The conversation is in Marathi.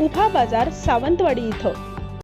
उभा बाजार सावंतवाडी इथं.